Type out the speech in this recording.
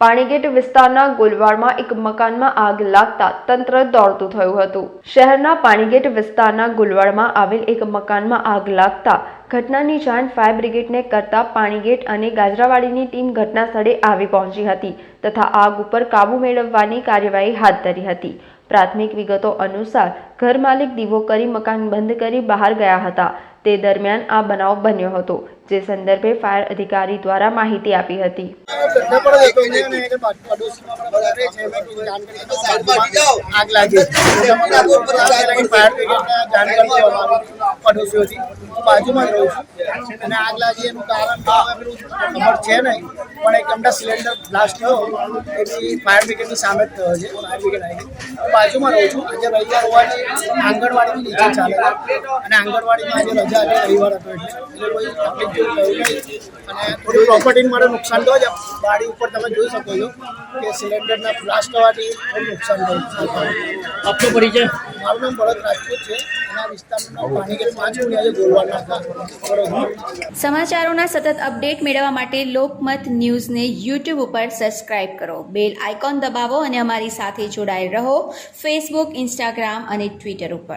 પાણીગેટ વિસ્તારના ગોલવાડમાં એક મકાનમાં આગ લાગતા તંત્ર દોડતું થયું હતું. શહેરના પાણીગેટ વિસ્તારના ગોલવાડમાં આવેલ એક મકાનમાં આગ લાગતા ઘટનાની જાણ ફાયર બ્રિગેડને કરતા પાણીગેટ અને ગાજરાવાડીની ટીમ ઘટના સ્થળે આવી પહોંચી હતી તથા આગ ઉપર કાબુ મેળવવાની કાર્યવાહી હાથ ધરી હતી. પ્રાથમિક વિગતો અનુસાર ઘર માલિક દીવો કરી મકાન બંધ કરી બહાર ગયા હતા. તે દરમિયાન આ બનાવ બન્યો હતો. જે સંદર્ભે ફાયર અધિકારી દ્વારા માહિતી આપી હતી. બાજુમાં રજા રવિવાર હતો એટલે કોઈ અને થોડી પ્રોપર્ટીને મારે નુકસાન થયું છે ગાડી ઉપર તમે જોઈ શકો છો કે સિલિન્ડરના બ્લાસ્ટ થવાથી થોડું નુકસાન થયું. આપનો પરિચય? મારું નામ ભરત રાજપૂત છે. સમાચારોના સતત અપડેટ મેળવવા માટે લોકમત ન્યૂઝને યુટ્યુબ ઉપર સબસ્ક્રાઇબ કરો. બેલ આઇકોન દબાવો અને અમારી સાથે જોડાયેલ રહો. ફેસબુક ઇન્સ્ટાગ્રામ અને ટ્વિટર ઉપર.